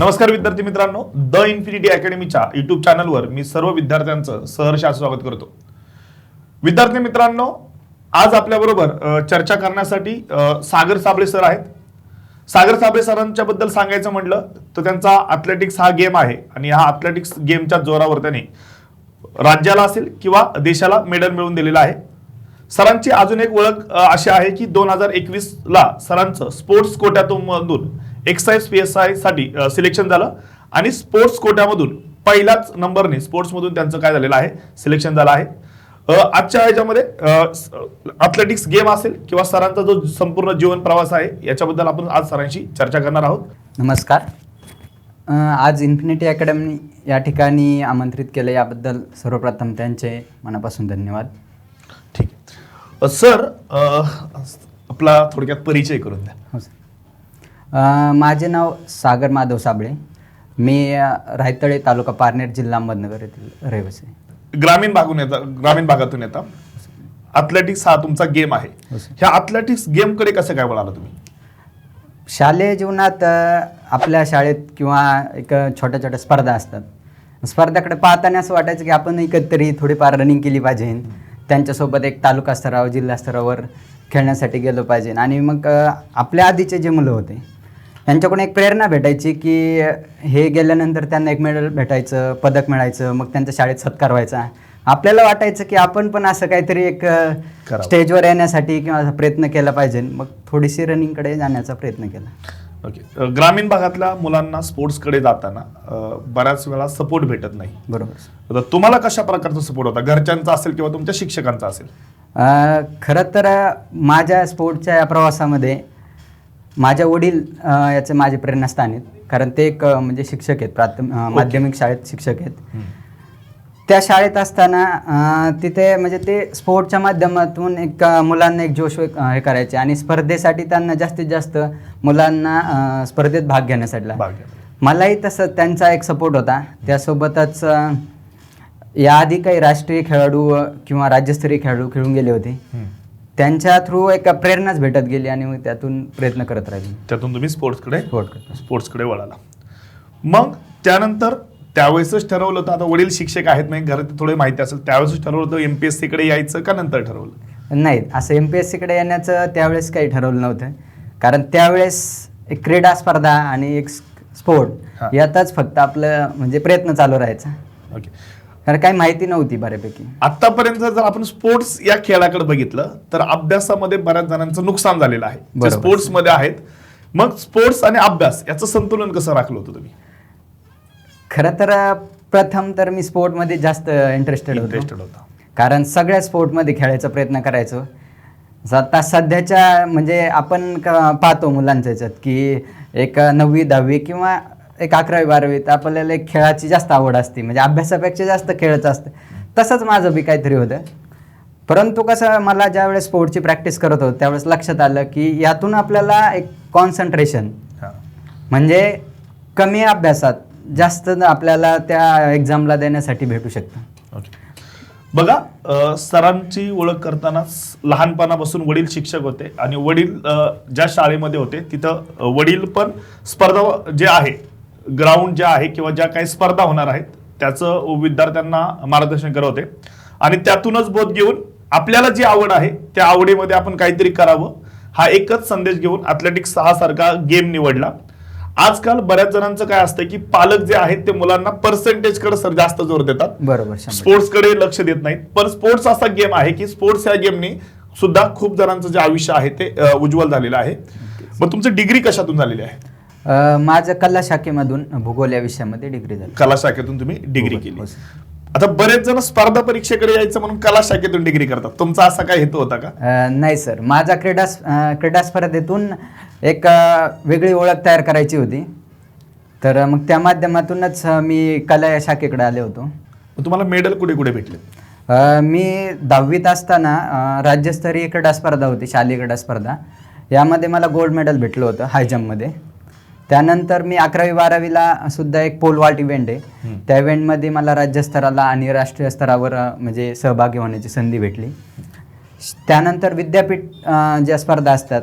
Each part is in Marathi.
नमस्कार विद्यार्थी मित्रांनो द इन्फिनिटी अकॅडमीच्या युट्यूब चॅनलवर मी सर्व विद्यार्थ्यांचं सहर्ष स्वागत करतो. विद्यार्थी मित्रांनो आज आपल्याबरोबर चर्चा करण्यासाठी सागर साबळे सर आहेत. सागर साबळे सरांच्या बद्दल सांगायचं म्हटलं तर त्यांचा अथलेटिक्स हा गेम आहे आणि हा अथलेटिक्स गेमच्या जोरावर त्यांनी राज्याला असेल किंवा देशाला मेडल मिळवून दिलेलं आहे. सरांची अजून एक ओळख अशी आहे की दोन हजार एकवीस ला सरांचं स्पोर्ट्स कोट्यातून मधून एक्साईज पी एस आयसाठी सिलेक्शन झालं. आणि स्पोर्ट्स कोट्यामधून पहिल्याच नंबरने स्पोर्ट्स मधून त्यांचं काय झालेलं आहे? सिलेक्शन झालं आहे. आजच्या ह्याच्यामध्ये अथलेटिक्स गेम असेल किंवा सरांचा जो संपूर्ण जीवन प्रवास आहे याच्याबद्दल आपण आज सरांशी चर्चा करणार आहोत. नमस्कार. आज इन्फिनिटी अकॅडमी या ठिकाणी आमंत्रित केलं याबद्दल सर्वप्रथम त्यांचे मनापासून धन्यवाद. ठीक. सर आपला थोडक्यात परिचय करून द्या. हो सर. माझे नाव सागर माधव साबळे. मी रायतळे तालुका पारनेर जिल्हा अहमदनगर येथील रहिवासी आहे. ग्रामीण भागून येता ग्रामीण भागातून येता. अथलेटिक्स हा तुमचा गेम आहे. हो सर. ह्या अथलेटिक्स गेमकडे कसं काय वळाला तुम्ही? शालेय जीवनात अ, आपल्या शाळेत किंवा एक छोट्या छोट्या स्पर्धा असतात. स्पर्धाकडे पाहताना असं वाटायचं की आपण एकतरी थोडीफार रनिंग केली पाहिजे. त्यांच्यासोबत एक तालुका स्तरावर जिल्हा स्तरावर खेळण्यासाठी गेलो पाहिजे. आणि मग अ, आपल्या आधीचे जे मुलं होते त्यांच्याकडून एक प्रेरणा भेटायची की हे गेल्यानंतर त्यांना एक मेडल भेटायचं पदक मिळायचं मग त्यांच्या शाळेत सत्कार व्हायचा. आपल्याला वाटायचं की आपण पण असं काहीतरी एक. स्टेजवर येण्यासाठी किंवा प्रयत्न केला पाहिजे. मग थोडीशी रनिंगकडे जाण्याचा प्रयत्न केला. ओके. ग्रामीण भागातल्या मुलांना स्पोर्ट्सकडे जाताना बऱ्याच वेळा सपोर्ट भेटत नाही. बरोबर. तर तुम्हाला कशा प्रकारचा सपोर्ट होता? घरच्यांचा असेल किंवा तुमच्या शिक्षकांचा असेल? खरं तर माझ्या स्पोर्टच्या या प्रवासामध्ये माझ्या वडील याचे माझे प्रेरणास्थान आहेत. कारण ते एक म्हणजे शिक्षक आहेत प्राथमिक माध्यमिक शाळेत शिक्षक आहेत. त्या शाळेत असताना तिथे म्हणजे ते स्पोर्टच्या माध्यमातून एक मुलांना एक जोश हे करायचे आणि स्पर्धेसाठी त्यांना जास्तीत जास्त मुलांना स्पर्धेत भाग घेण्यासाठी. मलाही तसं त्यांचा एक सपोर्ट होता. त्यासोबतच याआधी काही राष्ट्रीय खेळाडू किंवा राज्यस्तरीय खेळाडू खेळून गेले होते. त्यांच्या थ्रू एक प्रेरणाच भेटत गेली आणि मग त्यातून प्रयत्न करत राहिले. त्यातून तुम्ही स्पोर्ट्सकडे स्पोर्ट स्पोर्ट्सकडे वळाला. मग त्यानंतर त्यावेळेसच ठरवलं होतं आता वडील शिक्षक आहेत नाही घरात थोडे माहिती असेल त्यावेळेस ठरवलं होतं एमपीएससी कडे यायचं का नंतर ठरवलं? नाही असं एम पी एस सीकडे येण्याचं त्यावेळेस काही ठरवलं नव्हतं. कारण त्यावेळेस एक क्रीडा स्पर्धा आणि एक स्पोर्ट. यातच फक्त आपलं म्हणजे प्रयत्न चालू राहायचा. ओके कारण काही माहिती नव्हती बऱ्यापैकी. आतापर्यंत जर आपण स्पोर्ट्स या खेळाकडे बघितलं तर अभ्यासामध्ये बऱ्याच जणांचं नुकसान झालेलं आहे. जे बरोबर. स्पोर्ट्समध्ये आहेत मग स्पोर्ट्स आणि अभ्यास याचं संतुलन कसं राखलं होतं तुम्ही? खरं तर प्रथम तर मी स्पोर्टमध्ये जास्त इंटरेस्टेड होतो. इंटरेस्टेड होता. कारण सगळ्या स्पोर्टमध्ये खेळायचा प्रयत्न करायचो. स- आता सध्याच्या म्हणजे आपण क- पाहतो मुलांच्या ह्याच्यात की एक नववी दहावी किंवा एक अकरावी बारावीत आपल्याला एक खेळाची जास्त आवड असते. म्हणजे अभ्यासापेक्षा जास्त खेळाचं असतं. तसंच माझं बी काहीतरी होतं. परंतु कसं मला ज्यावेळेस स्पोर्टची प्रॅक्टिस करत होतो त्यावेळेस लक्षात आलं की यातून आपल्याला एक कॉन्सन्ट्रेशन. म्हणजे कमी अभ्यासात जास्त आपल्याला त्या एक्झामला देण्यासाठी भेटू शकतं. बघा सरांची ओळख करताना लहानपणापासून वडील शिक्षक होते आणि वडील ज्या शाळेमध्ये होते तिथं वडील पण स्पर्धा जे आहे ग्राउंड जे आहे किंवा ज्या काही स्पर्धा होणार आहेत त्याचं विद्यार्थ्यांना मार्गदर्शन करत होते. आणि त्यातूनच बोध घेऊन आपल्याला जी आवड आहे त्या आवडीमध्ये आपण काहीतरी करावं हा एकच संदेश घेऊन अथलेटिक्स हा सारखा गेम निवडला. आजकाल बऱ्याच जणांचं काय असतं की पालक जे आहेत ते मुलांना पर्सेंटेजकडे सर जास्त जोर देतात. बरोबर स्पोर्ट्सकडे लक्ष देत नाहीत. पण स्पोर्ट्स असा गेम आहे की स्पोर्ट्स या गेमनी सुद्धा खूप जणांचं जे आयुष्य आहे ते उज्ज्वल झालेलं आहे. मग तुमचं डिग्री कशातून झालेली आहे? अ, माझं कला शाखेमधून भूगोल या विषयामध्ये डिग्री झाली. कला शाखेतून तुम्ही डिग्री केली. हो. आता बरेच जण स्पर्धा परीक्षेकडे यायचं म्हणून कला शाखेतून डिग्री करतात. तुमचा असा काय हेतू होता का? अ, नाही सर माझा क्रीडा अ, क्रीडा स्पर्धेतून एक अ, वेगळी ओळख तयार करायची होती. तर मग त्या माध्यमातूनच अ, मी कला या शाखेकडे आले होतो. मग तुम्हाला मेडल कुठे कुठे भेटले? अ, मी दहावीत असताना अ, राज्यस्तरीय क्रीडा स्पर्धा होती शालेय क्रीडा स्पर्धा. यामध्ये मला गोल्ड मेडल भेटलं होतं हाय जम्पमध्ये त्यानंतर मी अकरावी बारावीला सुद्धा एक पोल वाल्ट इव्हेंट आहे. त्या इव्हेंटमध्ये मला राज्यस्तराला आणि राष्ट्रीय स्तरावर म्हणजे सहभागी होण्याची संधी भेटली. त्यानंतर विद्यापीठ ज्या स्पर्धा असतात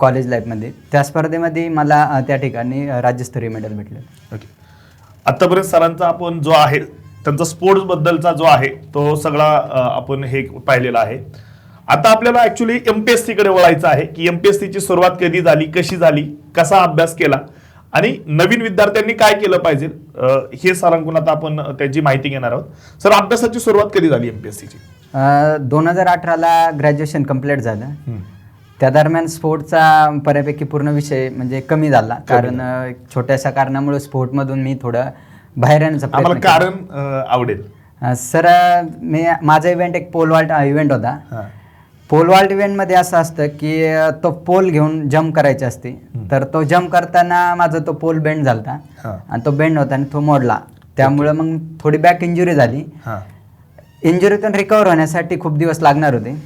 कॉलेज लाईफमध्ये त्या स्पर्धेमध्ये मला त्या ठिकाणी राज्यस्तरीय मेडल भेटलं. ओके आतापर्यंत सरांचा आपण जो आहे त्यांचा स्पोर्ट्स बद्दलचा जो आहे तो सगळा आपण हे पाहिलेला आहे. आता आपल्याला ऍक्च्युली एमपीएससी कडे वळायचं आहे की एमपीएससी ची सुरुवात कधी झाली कशी झाली कसा अभ्यास केला आणि नवीन विद्यार्थ्यांनी काय केलं पाहिजे? हे सरांकडून आता आपण त्याची माहिती घेणार आहोत. सर अभ्यासाची सुरुवात कधी झाली एमपीएससीची दोन हजार अठराला ग्रॅज्युएशन कंप्लीट झालं. त्या दरम्यान स्पोर्टचा बऱ्यापैकी पूर्ण विषय म्हणजे कमी झाला. कारण छोट्याशा कारणामुळे स्पोर्टमधून मी थोडं बाहेर येण्याचा. कारण आवडेल. सर मी माझा इव्हेंट एक पोल वॉल्ट इव्हेंट होता. पोल वॉल्ट इव्हेंटमध्ये असं असतं की तो पोल घेऊन जम्प करायची असते. तर तो जम्प करताना माझा तो पोल बेंड झालता. हा. आणि तो बेंड होता आणि तो मोडला. त्यामुळे मग थोडी बॅक इंजुरी झाली. इंजुरीतून रिकवर होण्यासाठी खूप दिवस लागणार होते.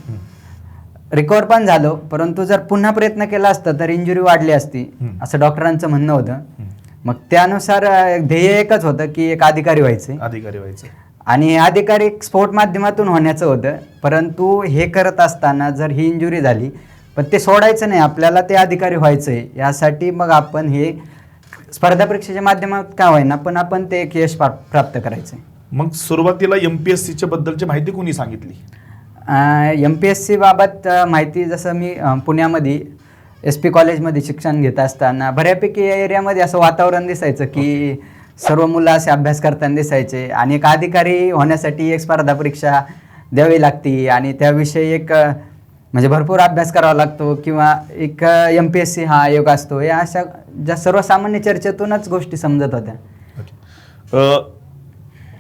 रिकवर पण झालो परंतु जर पुन्हा प्रयत्न केला असता तर इंजुरी वाढली असती. असं डॉक्टरांचं म्हणणं होतं. मग त्यानुसार ध्येय एकच होतं की एक अधिकारी व्हायचे. अधिकारी व्हायचं. आणि अधिकारी स्पोर्ट माध्यमातून होण्याचं होतं. परंतु हे करत असताना जर ही इंजुरी झाली पण ते सोडायचं नाही आपल्याला ते अधिकारी व्हायचं आहे यासाठी मग आपण हे स्पर्धा परीक्षेच्या माध्यमात का होईना पण आपण ते एक यश प्रा- प्राप्त करायचं मग सुरुवातीला एमपीएससीच्या बद्दलची माहिती कोणी सांगितली? एम पी एस सी बाबत माहिती जसं मी पुण्यामध्ये एस पी कॉलेजमध्ये शिक्षण घेत असताना बऱ्यापैकी या एरियामध्ये असं वातावरण दिसायचं की सर्व मुलं असे अभ्यास करताना दिसायचे आणि एक अधिकारी होण्यासाठी एक स्पर्धा परीक्षा द्यावी लागती आणि त्याविषयी एक म्हणजे भरपूर अभ्यास करावा लागतो किंवा एक एम पी एस सी हा आयोग असतो. या अशा ज्या सर्वसामान्य चर्चेतूनच गोष्टी समजत होत्या.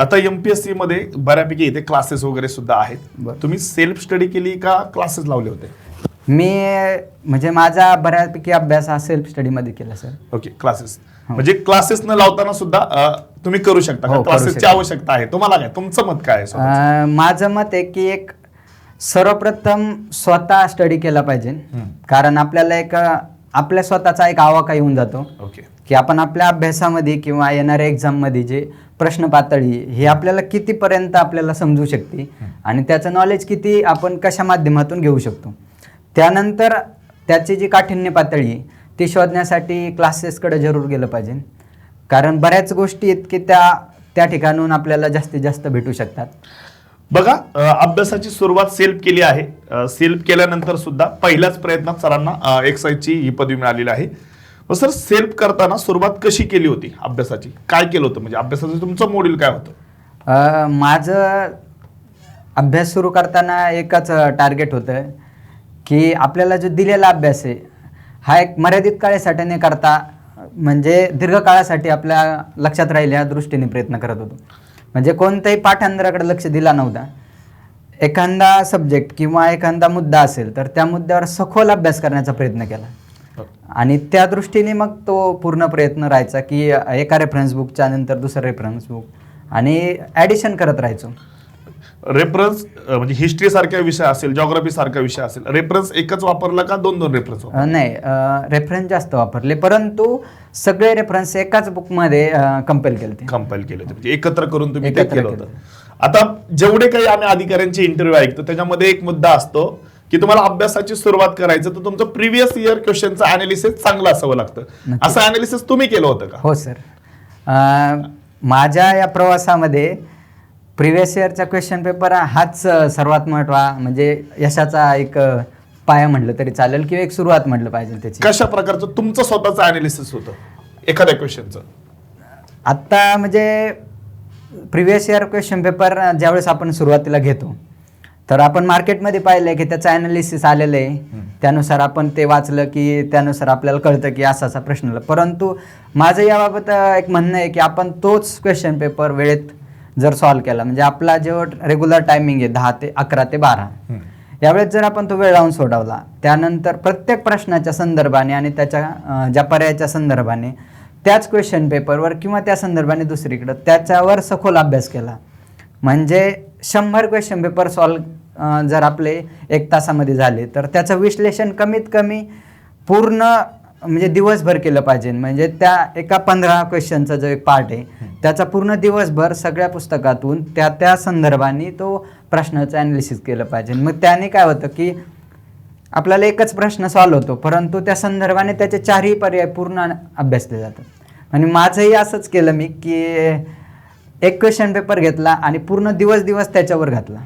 आता एमपीएससी मध्ये बऱ्यापैकी इथे क्लासेस वगैरे सुद्धा आहेत. तुम्ही सेल्फ स्टडी केली का क्लासेस लावले होते? मी म्हणजे माझा बऱ्यापैकी अभ्यास हा सेल्फ स्टडीमध्ये केला सर ओके क्लासेस हो. म्हणजे क्लासेस न लावताना सुद्धा अ, तुम्ही करू शकता हो, करू क्लासेसची शकतो. आवश्यकता आहे. तुम्हाला काय? तुमचं मत काय आहे स्वतःचं? अं, माझं मत आहे की एक सर्वप्रथम स्वतः स्टडी केला पाहिजे. कारण आपल्याला एक अं, आपल्या स्वतःचा एक आवाका येऊन जातो. ओके की आपण आपल्या अभ्यासामध्ये किंवा येणाऱ्या एक्झाममध्ये जे प्रश्न पातळी हे आपल्याला कितीपर्यंत आपल्याला समजू शकते आणि त्याचं नॉलेज किती आपण कशा माध्यमातून घेऊ शकतो. त्यानंतर त्याची जी काठिण्य पातळी ती शोधण्यासाठी क्लासेसकडे जरूर गेलं पाहिजे. कारण बऱ्याच गोष्टी आहेत की त्या त्या ठिकाणून आपल्याला जास्तीत जास्त भेटू शकतात. बघा अभ्यासाची सुरुवात सेल्फ केली आहे. सेल्फ केल्यानंतर सुद्धा पहिल्याच प्रयत्नात सरांना एक्साईजची ही पदवी मिळालेली आहे. मग सर सेल्फ करताना सुरुवात कशी केली होती अभ्यासाची? काय केलं होतं? म्हणजे अभ्यासाचं तुमचं मॉड्यूल काय होतं? माझं अभ्यास सुरू करताना एकच टार्गेट होतं. की आपल्याला जो दिलेला अभ्यास आहे हा एक मर्यादित काळासाठी न करता म्हणजे दीर्घकाळासाठी आपल्या लक्षात राहील या दृष्टीने प्रयत्न करत होतो. म्हणजे कोणत्याही पाठांतराकडे लक्ष दिला नव्हता. एखादा सब्जेक्ट किंवा एखादा मुद्दा असेल तर त्या मुद्द्यावर सखोल अभ्यास करण्याचा प्रयत्न केला. आणि त्या दृष्टीने मग तो पूर्ण प्रयत्न राहायचा की एका रेफरन्स बुकच्या नंतर दुसरं रेफरन्स बुक आणि ॲडिशन करत राहायचो. रेफरन्स म्हणजे हिस्ट्री सारखा विषय असेल जॉग्राफी सारखा विषय असेल रेफरन्स एकच वापरला का दोन दोन रेफरन्स नाही रेफरन्स जास्त वापरले परंतु सगळे रेफरन्स एकाच बुकमध्ये कंपेल केले ते. कंपाईल केले होते म्हणजे एकत्र करून तुम्ही ते केलं. होतं. आता जेवढे काही आम्ही अधिकाऱ्यांचे इंटरव्ह्यू ऐकतो त्याच्यामध्ये एक मुद्दा असतो की तुम्हाला अभ्यासाची सुरुवात करायचं तर तुमचं प्रिव्हियस इयर क्वेश्चनचं अनालिसिस चांगलं असावं लागतं. असं अनालिसिस तुम्ही केलं होतं का? हो सर माझ्या या प्रवासामध्ये प्रिव्हियस इयरचा क्वेश्चन पेपर हाच सर्वात महत्वा म्हणजे यशाचा एक पाया म्हटलं तरी चालेल किंवा एक सुरुवात म्हटलं पाहिजे त्याची. कशा प्रकारचं तुमचं स्वतःचं अनालिसिस होतं? एखाद्या क्वेश्चनचं आत्ता म्हणजे प्रिव्हियस इयर क्वेश्चन पेपर ज्यावेळेस आपण सुरुवातीला घेतो तर आपण मार्केटमध्ये पाहिलं की त्याचं ॲनालिसिस आलेलं आहे. त्यानुसार आपण ते वाचलं की त्यानुसार आपल्याला कळतं की असा असा प्रश्न आला. परंतु माझं याबाबत एक म्हणणं आहे की आपण तोच क्वेश्चन पेपर वेळेत जर सॉल्व केला म्हणजे आपला जेव्हा रेग्युलर टायमिंग आहे दहा ते अकरा ते बारा. यावेळेस जर आपण तो वेळ लावून सोडवला त्यानंतर प्रत्येक प्रश्नाच्या संदर्भाने आणि त्याच्या ज्या पर्यायाच्या संदर्भाने त्याच क्वेश्चन पेपरवर किंवा त्या संदर्भाने दुसरीकडं त्याच्यावर सखोल अभ्यास केला. म्हणजे शंभर क्वेश्चन पेपर सॉल्व जर आपले एक तासामध्ये झाले तर त्याचं विश्लेषण कमीत कमी पूर्ण म्हणजे दिवसभर केलं पाहिजे. म्हणजे त्या एका पंधरा क्वेश्चनचा जो एक पार्ट आहे त्याचा पूर्ण दिवसभर सगळ्या पुस्तकातून त्या त्या संदर्भाने तो प्रश्नाचं ॲनालिसिस केलं पाहिजे. मग त्याने काय होतं की आपल्याला एकच प्रश्न सॉल्व्ह होतो परंतु त्या संदर्भाने त्याचे चारही पर्याय पूर्ण अभ्यासले जातात. आणि माझंही असंच केलं मी की एक क्वेश्चन पेपर घेतला आणि पूर्ण दिवस दिवस त्याच्यावर घातला.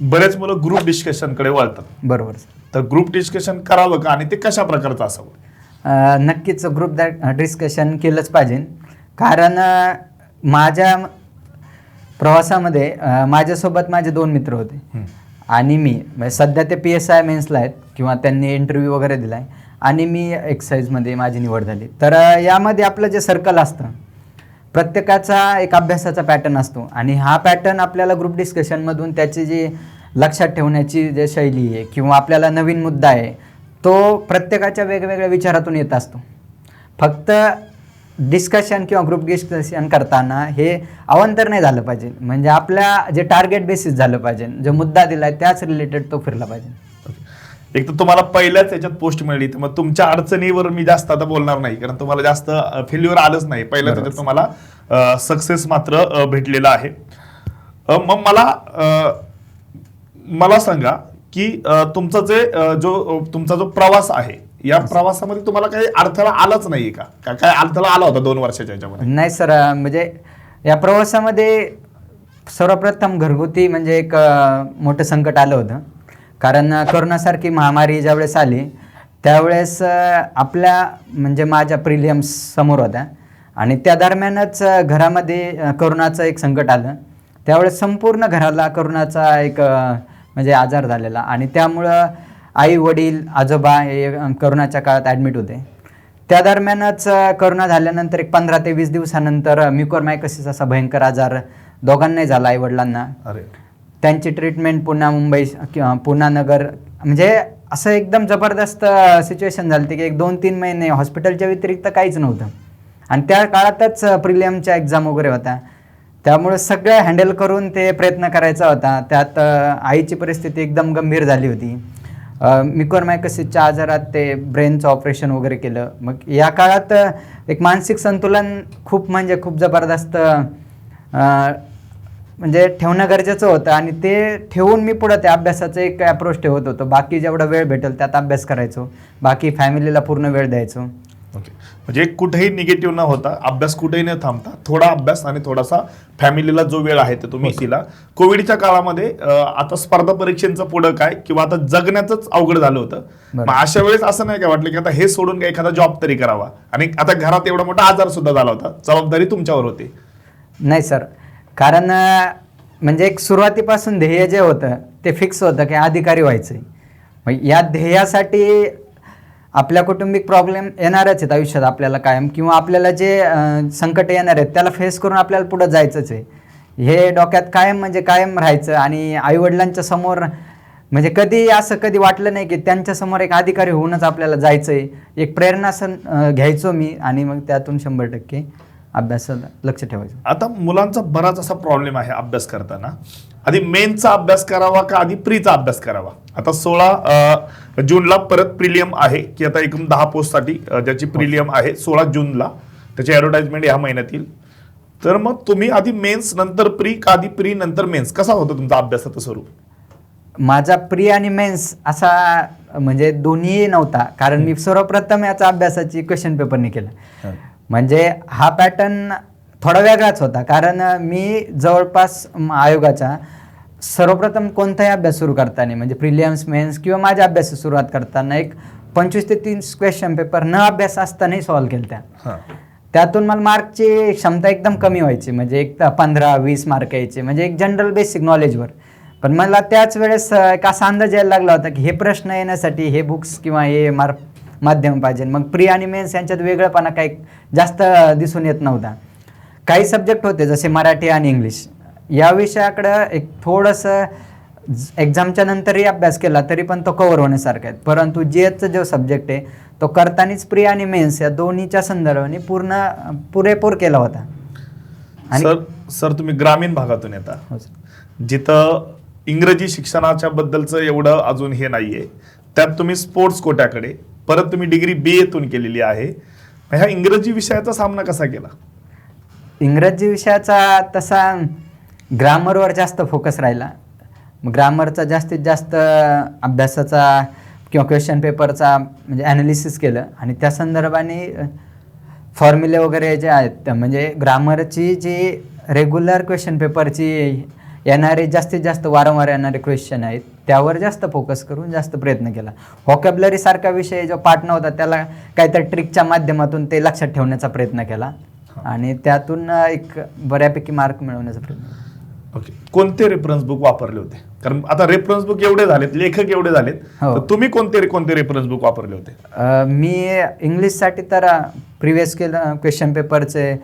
बरेच मुलं ग्रुप डिस्कशनकडे वळतात. बरोबर तर ग्रुप डिस्कशन करावं का? आणि ते कशा प्रकारचं असावं? अ, नक्कीच ग्रुप डिस्कशन केलंच पाहिजे. कारण अ, माझ्या प्रवासामध्ये अ, माझ्यासोबत माझे दोन मित्र होते. हम्म. आणि मी म्हणजे सध्या ते पी एस आय मेन्सला आहेत किंवा त्यांनी इंटरव्ह्यू वगैरे दिला आहे आणि मी एक्साईजमध्ये माझी निवड झाली. तर अ, यामध्ये आपलं जे सर्कल असतं प्रत्येकाचा एक अभ्यासाचा पॅटर्न असतो. आणि हा पॅटर्न आपल्याला ग्रुप डिस्कशनमधून त्याची जी लक्षात ठेवण्याची जे शैली आहे किंवा आपल्याला नवीन मुद्दा आहे तो प्रत्येकाच्या वेगवेगळ्या विचारातून येत असतो. फक्त डिस्कशन किंवा ग्रुप डिस्कशन करताना हे अवंतर नाही झालं पाहिजे. म्हणजे आपल्या जे टार्गेट बेसिस झालं पाहिजे जो मुद्दा दिला आहे त्याच रिलेटेड तो फिरला पाहिजे. एक तर तुम्हाला पहिल्याच याच्यात पोस्ट मिळाली. तर मग तुमच्या अडचणीवर मी जास्त आता बोलणार नाही कारण तुम्हाला जास्त फेल्युअर आलंच नाही. पहिल्या त्याच्यात तुम्हाला सक्सेस मात्र भेटलेला आहे. मग मला मला सांगा की तुमचा जे जो तुमचा जो प्रवास आहे या प्रवासामध्ये तुम्हाला काही अडथळा आलाच नाहीये का? काय अडथळा आला होता दोन वर्षाच्या याच्यामध्ये? नाही सर म्हणजे या प्रवासामध्ये सर्वप्रथम घरगुती म्हणजे एक मोठं संकट आलं होतं. कारण करोनासारखी कोरोनासारखी महामारी ज्यावेळेस आली त्यावेळेस आपल्या म्हणजे माझ्या प्रिलियम्स समोर होत्या. आणि त्या दरम्यानच घरामध्ये करोनाचं एक संकट आलं. त्यावेळेस संपूर्ण घराला करोनाचा एक म्हणजे आजार झालेला. आणि त्यामुळं आई वडील आजोबा हे करोनाच्या काळात ॲडमिट होते. त्या दरम्यानच करोना झाल्यानंतर एक पंधरा ते वीस दिवसानंतर म्युकोरमायकसिस असा भयंकर आजार दोघांनाही झाला आई वडिलांना अरे. त्यांची ट्रीटमेंट पुन्हा मुंबई किंवा पुन्हा नगर म्हणजे असं एकदम जबरदस्त सिच्युएशन झाली होती की एक दोन तीन महिने हॉस्पिटलच्या व्यतिरिक्त काहीच नव्हतं. आणि त्या काळातच प्रिलियमच्या एक्झाम वगैरे होत्या. त्यामुळे सगळं हँडल करून ते प्रयत्न करायचा होता. त्यात आईची परिस्थिती एकदम गंभीर झाली होती. मिकोरमायकसिसच्या आजारात ते ब्रेनचं ऑपरेशन वगैरे केलं. मग या काळात एक मानसिक संतुलन खूप म्हणजे खूप जबरदस्त म्हणजे ठेवणं गरजेचं होतं आणि ते ठेवून मी पुढं त्या अभ्यासाचं एक अप्रोच ठेवत होतो. बाकी जेवढा वेळ भेटेल त्यात अभ्यास करायचो. बाकी फॅमिलीला पूर्ण वेळ द्यायचो. ओके म्हणजे कुठेही निगेटिव्ह न होता अभ्यास कुठेही न थांबता थोडा अभ्यास आणि थोडासा फॅमिलीला जो वेळ आहे ते तुम्ही दिला. कोविडच्या काळामध्ये आता स्पर्धा परीक्षेचं पुढं काय किंवा आता जगण्याचंच अवघड झालं होतं. मग अशा वेळेस असं नाही का वाटलं की आता हे सोडून काय एखादा जॉब तरी करावा? आणि आता घरात एवढा मोठा आजार सुद्धा झाला होता. जबाबदारी तुमच्यावर होती. नाही सर कारण म्हणजे एक सुरुवातीपासून ध्येय जे होतं ते फिक्स होतं की अधिकारी व्हायचं. मग या ध्येयासाठी आपल्या कौटुंबिक प्रॉब्लेम येणारच आहेत आयुष्यात आपल्याला कायम. किंवा आपल्याला जे संकट येणार आहेत त्याला फेस करून आपल्याला पुढं जायचंच आहे. हे डोक्यात कायम म्हणजे कायम राहायचं. आणि आईवडिलांच्या समोर म्हणजे कधी असं कधी वाटलं नाही की त्यांच्यासमोर एक अधिकारी होऊनच आपल्याला जायचं आहे एक प्रेरणासन सण घ्यायचो मी. आणि मग त्यातून शंभर टक्के अभ्यासाला लक्ष ठेवायचं. आता मुलांचा बराच असा प्रॉब्लेम आहे अभ्यास करताना. आधी मेनचा अभ्यास करावा का आधी प्रीचा अभ्यास करावा? आता सोळा जूनला परत प्रिलियम आहे की आता एकूण दहा पोस्टसाठी ज्याची प्रिलियम आहे सोळा जूनला. त्याची ॲडव्हर्टाइजमेंट या महिन्यात येईल तर मग तुम्ही आधी मेन्स नंतर प्री का आधी प्री नंतर मेन्स कसा होता तुमचा अभ्यासाचं स्वरूप? माझा प्री आणि मेन्स असा म्हणजे दोन्ही नव्हता. कारण मी सर्वप्रथम याचा अभ्यासाची क्वेश्चन पेपरने केला. म्हणजे हा पॅटर्न थोडा वेगळाच होता. कारण मी जवळपास आयोगाच्या सर्वप्रथम कोणताही अभ्यास सुरू करताना म्हणजे प्रिलियम्स मेन्स किंवा माझ्या अभ्यास सुरुवात करताना एक पंचवीस ते तीस क्वेश्चन पेपर न अभ्यास असतानाही सॉल्व्ह केलं त्या हां. त्यातून मला मार्कची क्षमता एकदम कमी व्हायची. म्हणजे एक पंधरा वीस मार्क यायचे. म्हणजे एक जनरल बेसिक नॉलेजवर पण मला त्याच वेळेस एक असा अंदाज यायला लागला होता की हे प्रश्न येण्यासाठी हे बुक्स किंवा हे मार्क माध्यम पाहिजे. मग प्री आणि मेन्स यांच्यात वेगळंपणा काही जास्त दिसून येत नव्हता. काही सब्जेक्ट होते जसे मराठी आणि इंग्लिश या विषयाकडं एक थोडंसं एक्झामच्या नंतरही अभ्यास केला तरी पण तो कव्हर होण्यासारखा आहे. परंतु जीएसचा जो सब्जेक्ट आहे तो करतानाच प्री आणि मेन्स या दोन्हीच्या संदर्भाने पूर्ण पुरेपूर केला होता. आणि सर सर तुम्ही ग्रामीण भागातून येता. हो. जिथं इंग्रजी शिक्षणाच्या बद्दलचं एवढं अजून हे नाहीये. त्यात तुम्ही स्पोर्ट्स कोट्याकडे परत तुम्ही डिग्री बी एतून केलेली आहे. ह्या इंग्रजी विषयाचा सामना कसा केला? इंग्रजी विषयाचा तसा ग्रामरवर जास्त फोकस राहिला. ग्रामरचा जास्तीत जास्त अभ्यासाचा किंवा क्वेश्चन पेपरचा म्हणजे ॲनालिसिस केलं. आणि त्या संदर्भाने फॉर्म्युले वगैरे जे आहेत त्या म्हणजे ग्रामरची जी रेग्युलर क्वेश्चन पेपरची येणारे जास्तीत जास्त वारंवार येणारे क्वेश्चन आहेत त्यावर जास्त फोकस करून जास्त प्रयत्न केला. व्हॉकॅबलरी सारखा विषय जो पाठ नव्हता त्याला काहीतरी ट्रिकच्या माध्यमातून ते लक्षात ठेवण्याचा प्रयत्न केला. आणि त्यातून एक बऱ्यापैकी मार्क मिळवण्याचा प्रयत्न. ओके कोणते रेफरन्स बुक वापरले होते? कारण आता रेफरन्स बुक एवढे झालेत लेखक एवढे झालेत हो. तुम्ही कोणते कोणते रेफरन्स बुक वापरले होते? मी इंग्लिशसाठी तर प्रिव्हियस केलं क्वेश्चन पेपरचे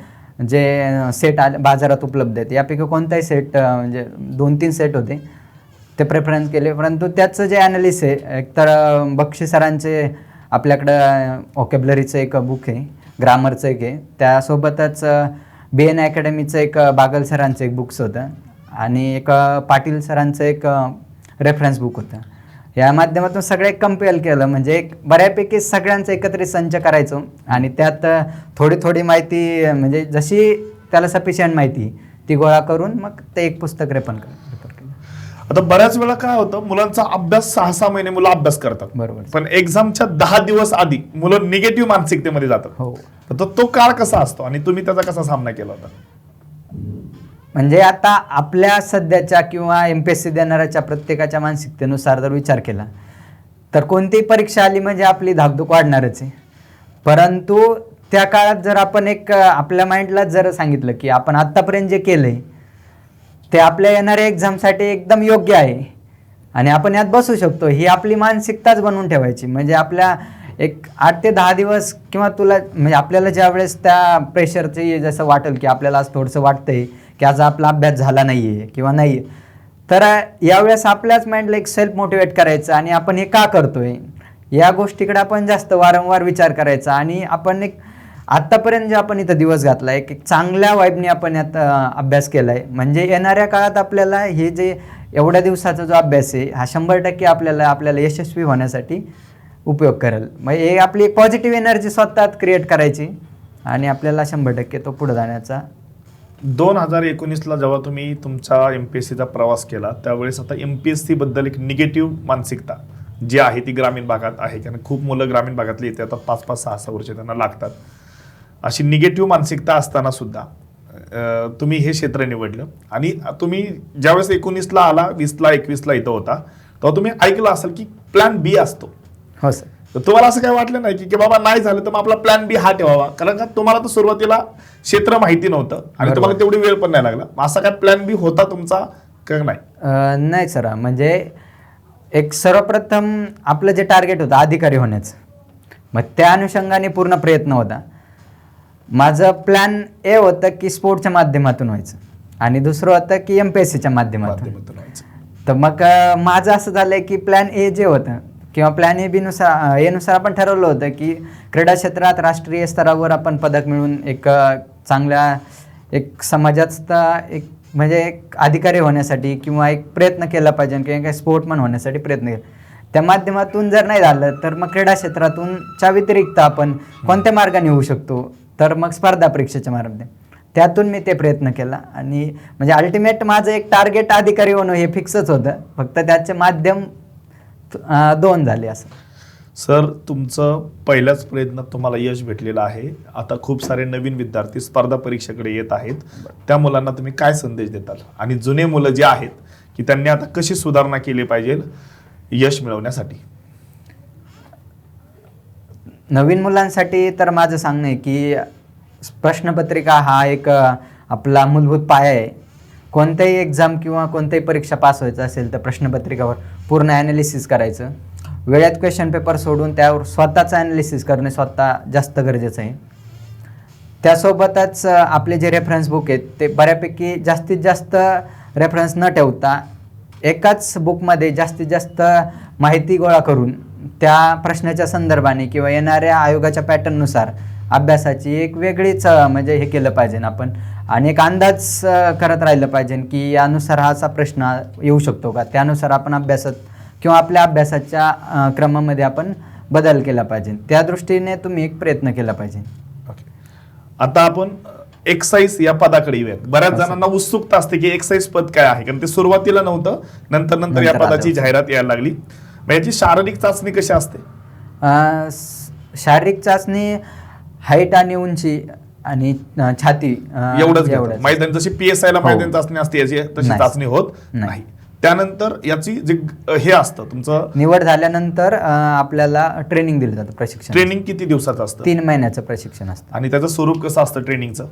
जे सेट आले बाजारात उपलब्ध आहेत. यापैकी कोणताही सेट म्हणजे दोन तीन सेट होते. ते प्रेफरन्स केले. परंतु त्याचं जे ॲनालिस आहे एकतर अ, बक्षी सरांचे आपल्याकडं ऑकेबलरीचं एक बुक आहे ग्रामरचं एक आहे. त्यासोबतच बी एन अकॅडमीचं एक बागल सरांचं एक बुक्स होतं. आणि एक पाटील सरांचं एक रेफरन्स बुक होतं. या माध्यमातून सगळे कंपेअर केलं. म्हणजे एक बऱ्यापैकी सगळ्यांचं एकत्रित संच करायचो. आणि त्यात थोडी थोडी माहिती म्हणजे जशी त्याला सफिशियंट माहिती ती गोळा करून मग ते एक पुस्तक रेपन केलं. आता बऱ्याच वेळा काय होतं मुलांचा अभ्यास सहा सहा महिने मुलं अभ्यास करतात. बरोबर. पण एक्झामच्या दहा दिवस आधी मुलं निगेटिव्ह मानसिकतेमध्ये जातात. हो. तर तो काळ कसा असतो? आणि तुम्ही त्याचा कसा सामना केला होता? म्हणजे आता आपल्या सध्याच्या किंवा एम पी एस सी देणाऱ्याच्या प्रत्येकाच्या मानसिकतेनुसार जर विचार केला तर कोणतीही परीक्षा आली म्हणजे आपली धाकधूक वाढणारच आहे. परंतु त्या काळात जर आपण एक आपल्या माइंडला जर सांगितलं की आपण आत्तापर्यंत जे केलं आहे ते आपल्या येणाऱ्या एक्झामसाठी एकदम योग्य आहे. आणि आपण यात बसू शकतो. ही आपली मानसिकताच बनवून ठेवायची. म्हणजे आपल्या एक आठ ते दहा दिवस किंवा तुला म्हणजे आपल्याला ज्या वेळेस त्या प्रेशरचे जसं वाटेल की आपल्याला आज थोडंसं वाटतंय की आज आपला अभ्यास झाला नाही आहे किंवा नाही आहे तर यावेळेस आपल्याच माइंडला एक सेल्फ मोटिवेट करायचं आणि आपण हे का करतोय? या गोष्टीकडे आपण जास्त वारंवार विचार करायचा आणि आपण एक आत्तापर्यंत जे आपण इथं दिवस घातला एक एक चांगल्या वाईबने आपण यात अभ्यास केला आहे म्हणजे येणाऱ्या काळात आपल्याला हे जे एवढ्या दिवसाचा जो अभ्यास आहे हा शंभर टक्के आपल्याला आपल्याला यशस्वी होण्यासाठी उपयोग करेल. मग हे आपली एक पॉझिटिव्ह एनर्जी स्वतःत क्रिएट करायची आणि आपल्याला शंभर टक्के तो पुढे जाण्याचा दोन हजार एकोणीसला जेव्हा तुम्ही तुमचा एम पी एस सीचा प्रवास केला त्यावेळेस आता एम पी एस सीबद्दल एक निगेटिव्ह मानसिकता जी आहे ती ग्रामीण भागात आहे. कारण खूप मुलं ग्रामीण भागातली येते आता पाच पाच सहा सहा वर्ष त्यांना लागतात. अशी निगेटिव्ह मानसिकता असताना सुद्धा तुम्ही हे क्षेत्र निवडलं. आणि तुम्ही ज्यावेळेस एकोणीसला आला वीसला एकवीसला इथं होता तेव्हा तुम्ही ऐकलं असेल की प्लॅन बी असतो. हो सर. तर तुम्हाला असं काय वाटलं नाही की की बाबा नाही झालं तर मग आपला प्लॅन बी हा ठेवावा. कारण का तुम्हाला तर सुरुवातीला क्षेत्र माहिती नव्हतं आणि. तुम्हाला तेवढी वेळ पण नाही लागला. मग असा काय प्लॅन बी होता तुमचा का नाही? अ, नाही सर. म्हणजे एक सर्वप्रथम आपलं जे टार्गेट होतं अधिकारी होण्याचं. मग त्या अनुषंगाने पूर्ण प्रयत्न होता. माझं प्लॅन ए होतं की स्पोर्टच्या माध्यमातून व्हायचं. आणि दुसरं होतं की एम पी एस सीच्या माध्यमातून. माध्यमातून व्हायचं. तर मग अ, माझं असं झालंय की प्लॅन ए जे होतं किंवा प्लॅन ए बीनुसार एनुसार आपण ठरवलं होतं की क्रीडा क्षेत्रात राष्ट्रीय स्तरावर आपण पदक मिळवून एक चांगल्या एक समाजात एक म्हणजे एक अधिकारी होण्यासाठी किंवा एक प्रयत्न केला पाहिजे किंवा काही स्पोर्टमन होण्यासाठी प्रयत्न केला. त्या माध्यमातून जर नाही झालं तर मग क्रीडा क्षेत्रातून च्या व्यतिरिक्त आपण कोणत्या मार्गाने होऊ शकतो? तर मग स्पर्धा परीक्षेच्या मार्गाने त्यातून मी ते प्रयत्न केला आणि म्हणजे अल्टिमेट माझं एक टार्गेट अधिकारी होणं हे फिक्सच होतं. फक्त त्याचे माध्यम अं, दोन झाले असं. सर तुमचं पहिल्याच प्रयत्नात तुम्हाला यश भेटलेलं आहे. आता खूप सारे नवीन विद्यार्थी स्पर्धा परीक्षेकडे येत आहेत. त्या मुलांना तुम्ही काय संदेश देताल? आणि जुने मुलं जे आहेत की त्यांनी आता कशी सुधारणा केली पाहिजे यश मिळवण्यासाठी? नवीन मुलांसाठी तर माझं सांगणं आहे की प्रश्नपत्रिका हा एक अ, आपला मूलभूत पाया आहे. कोणत्याही एक्झाम किंवा कोणत्याही परीक्षा पास व्हायचं असेल तर प्रश्नपत्रिकावर पूर्ण ॲनालिसिस करायचं. वेळात क्वेश्चन पेपर सोडून त्यावर स्वतःचं ॲनालिसिस करणे स्वतः जास्त गरजेचं आहे. त्यासोबतच आपले जे रेफरन्स बुक आहेत ते बऱ्यापैकी जास्तीत जास्त रेफरन्स न ठेवता एकाच बुकमध्ये जास्तीत जास्त माहिती गोळा करून त्या प्रश्नाच्या संदर्भाने किंवा येणाऱ्या आयोगाच्या पॅटर्ननुसार अभ्यासाची एक वेगळीच म्हणजे हे केलं पाहिजे आपण. आणि एक अंदाज करत राहिलं पाहिजे की यानुसार हा असा प्रश्न येऊ शकतो का? त्यानुसार आपण अभ्यासात किंवा आपल्या अभ्यासाच्या क्रमामध्ये आपण बदल केला पाहिजे. त्या दृष्टीने तुम्ही एक प्रयत्न केला पाहिजे. आता आपण एक्साईज या पदाकडे येऊयात. बऱ्याच. जणांना उत्सुकता असते की एक्साईज पद काय आहे? कारण ते सुरुवातीला नव्हतं. नंतर नंतर या. पदाची जाहिरात यायला लागली. याची शारीरिक चाचणी कशी असते? शारीरिक चाचणी हाईट आणि उंची आणि छाती अ, एवढंच. मैदान जशी पीएसआय ला हो. मैदान चाचणी असते याची तशी. चाचणी होत. नाही. त्यानंतर याची जे हे असतं तुमचं निवड झाल्यानंतर आपल्याला ट्रेनिंग दिलं जातं प्रशिक्षण ट्रेनिंग किती दिवसाचं असतं? तीन महिन्याचं प्रशिक्षण असतं. आणि त्याचं स्वरूप कसं असतं ट्रेनिंगचं?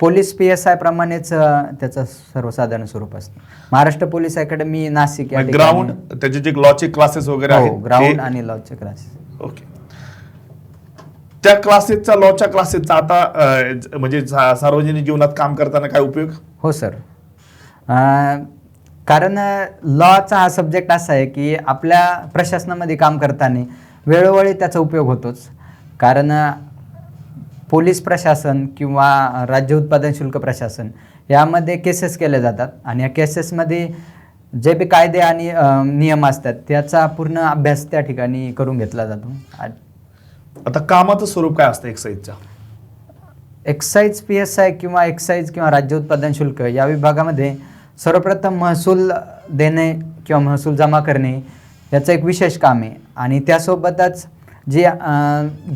पोलीस पी एस आय प्रमाणेच त्याचं सर्वसाधारण स्वरूप असतं. Maharashtra police academy Nashik ground त्याचे जे लॉचे क्लासेस वगैरे हो आहेत ग्राउंड ते- आणि लॉजचे क्लासेस ओके. त्या क्लासेसचा लॉच्या क्लासेसचा आता म्हणजे सा- सार्वजनिक जीवनात काम करताना काय उपयोग? हो सर. कारण लॉचा हा सब्जेक्ट असा आहे की आपल्या प्रशासनामध्ये काम करताना वेळोवेळी त्याचा उपयोग होतोच. कारण पोलीस प्रशासन किंवा राज्य उत्पादन शुल्क प्रशासन यामध्ये केसेस केले जातात आणि या केसेसमध्ये जे बी कायदे आणि नियम असतात त्याचा पूर्ण अभ्यास त्या ठिकाणी करून घेतला जातो. आता कामाचं स्वरूप काय असतं एक्साईजच्या एक्साईज पी एस आय किंवा एक्साईज किंवा राज्य उत्पादन शुल्क या विभागामध्ये सर्वप्रथम महसूल देणे किंवा महसूल जमा करणे याचं एक विशेष काम आहे. आणि त्यासोबतच जी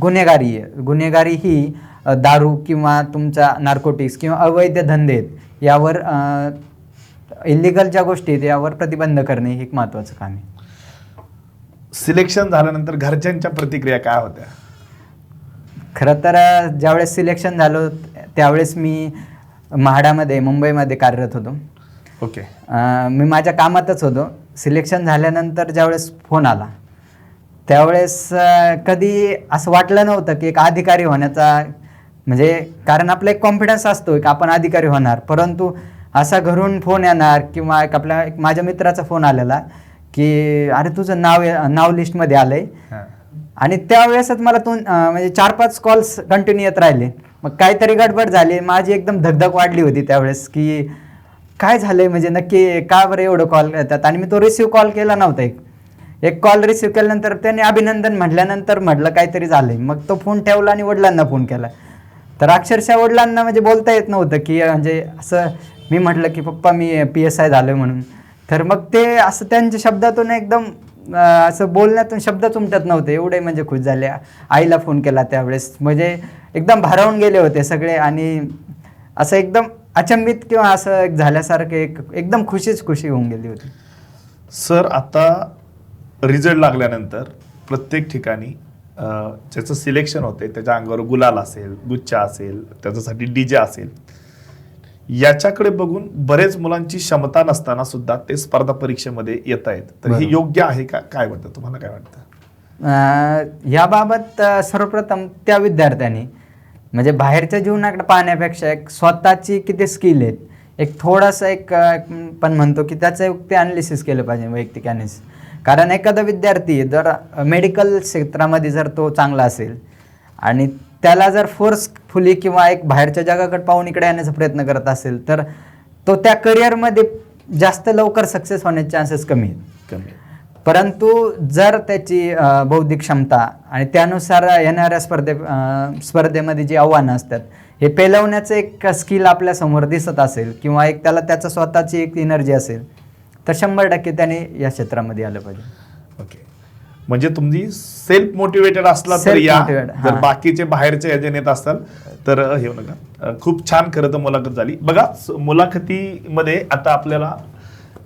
गुन्हेगारी आहे गुन्हेगारी ही दारू किंवा तुमचा नार्कोटिक्स किंवा अवैध धंदे आहेत यावर इलिगल ज्या गोष्टी आहेत यावर प्रतिबंध करणे हे एक महत्त्वाचं काम आहे. सिलेक्शन झाल्यानंतर घरच्यांच्या प्रतिक्रिया काय होत्या? खरं तर ज्यावेळेस सिलेक्शन झालं त्यावेळेस मी म्हाडामध्ये मुंबईमध्ये कार्यरत होतो. ओके. अ, मी माझ्या कामातच होतो. सिलेक्शन झाल्यानंतर ज्यावेळेस फोन आला त्यावेळेस कधी असं वाटलं नव्हतं की एक अधिकारी होण्याचा म्हणजे कारण आपला एक कॉन्फिडन्स असतो की आपण अधिकारी होणार. परंतु असा घरून फोन येणार किंवा एक आपल्या एक माझ्या मित्राचा फोन आलेला की अरे तुझं नाव नाव लिस्टमध्ये आलं आहे. आणि त्यावेळेसच मला तो म्हणजे चार पाच कॉल्स कंटिन्यू येत राहिले. मग काहीतरी गडबड झाली. माझी एकदम धगधग वाढली होती त्यावेळेस की काय झालंय? म्हणजे नक्की का बरं एवढं कॉल येतात आणि मी तो रिसिव्ह कॉल केला नव्हता एक. एक कॉल रिसिव्ह केल्यानंतर त्याने अभिनंदन म्हटल्यानंतर म्हटलं काहीतरी झालंय. मग तो फोन ठेवला आणि वडिलांना फोन केला. तर अक्षरशः वडिलांना म्हणजे बोलता येत नव्हतं की म्हणजे असं मी म्हटलं की पप्पा मी पी एस आय झालो म्हणून. तर मग ते असं त्यांच्या शब्दातून एकदम असं बोलण्यातून शब्द तुमटत नव्हते एवढे म्हणजे खुश झाले. आईला फोन केला त्यावेळेस. म्हणजे एकदम भारावून गेले होते सगळे आणि असं एकदम अचंबित किंवा असं एक झाल्यासारखे एक एकदम खुशीच खुशी होऊन गेली होती. सर आता रिझल्ट लागल्यानंतर प्रत्येक ठिकाणी त्याचं ज्याचं सिलेक्शन होते त्याच्या अंगावर गुलाल असेल गुच्छा असेल त्याच्यासाठी डीजे असेल याच्याकडे बघून बरेच मुलांची क्षमता नसताना सुद्धा ते स्पर्धा परीक्षेमध्ये येत आहेत. तर हे. योग्य आहे का? काय वाटतं? तुम्हाला काय वाटतं? याबाबत सर्वप्रथम त्या विद्यार्थ्यांनी म्हणजे बाहेरच्या जीवनाकडे पाहण्यापेक्षा एक स्वतःची किती स्किल आहेत एक थोडासा एक पण म्हणतो की त्याचं एक ते अनालिसिस केलं पाहिजे वैयक्तिक अनालिसिस कारण एखादा विद्यार्थी जर मेडिकल क्षेत्रामध्ये जर तो चांगला असेल आणि त्याला जर फोर्सफुली किंवा एक बाहेरच्या जगाकडे पाहून इकडे येण्याचा प्रयत्न करत असेल तर तो त्या करिअरमध्ये जास्त लवकर सक्सेस होण्याचे चान्सेस कमी आहेत. कमी परंतु जर त्याची बौद्धिक क्षमता आणि त्यानुसार येणाऱ्या स्पर्धे स्पर्धेमध्ये जी आव्हानं असतात हे पेलवण्याचं एक स्किल आपल्यासमोर दिसत असेल किंवा एक त्याला त्याचं स्वतःची एक एनर्जी असेल तर शंभर टक्के त्याने या क्षेत्रामध्ये आलं पाहिजे. ओके म्हणजे तुम्ही सेल्फ मोटिवेटेड असला तर Self या. Motivated, जर हा. बाकीचे बाहेरचे एजंट येत असताल तर हे नका. अ, खूप छान खरं तर मुलाखत झाली. बघा स- मुलाखतीमध्ये आता आपल्याला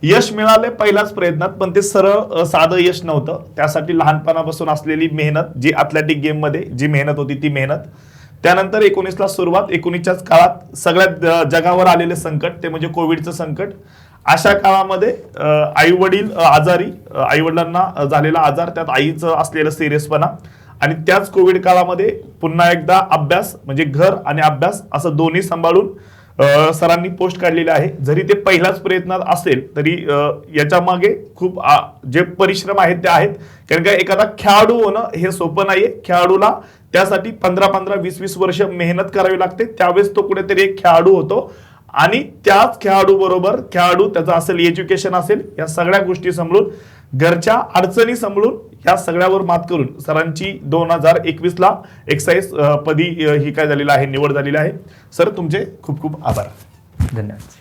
यश मिळाले पहिल्याच प्रयत्नात पण ते सरळ अ, साधं यश नव्हतं. त्यासाठी लहानपणापासून असलेली मेहनत जी अथलेटिक गेममध्ये जी मेहनत होती ती मेहनत. त्यानंतर एकोणीसला सुरुवात एकोणीसच्याच काळात सगळ्यात अ, जगावर आलेले संकट ते म्हणजे कोविडचं संकट. अशा काळामध्ये आई वडील आजारी आई वडिलांना झालेला आजार त्यात आईचं असलेलं सिरियसपणा आणि त्याच कोविड काळामध्ये पुन्हा एकदा अभ्यास म्हणजे घर आणि अभ्यास असं दोन्ही सांभाळून सरांनी पोस्ट काढलेली आहे. जरी ते पहिलाच प्रयत्नात असेल तरी याच्या मागे खूप जे परिश्रम आहेत ते आहेत. कारण का एखादा खेळाडू होणं हे सोपं नाहीये. खेळाडूला त्यासाठी पंधरा पंधरा वीस वीस वर्ष मेहनत करावी लागते. त्यावेळेस तो कुठेतरी एक खेळाडू होतो. आणि त्याच खेळाडू बरोबर खेळाडू त्याचं असेल एज्युकेशन असेल या सगळ्या गोष्टी समजून घरच्या अडचणी समजून या सगळ्यावर मात करून सरांची दोन हजार एकवीस ला एक्साईज पदी ही काय झालेली आहे निवड झालेली आहे. सर तुमचे खूप खूप आभार. धन्यवाद.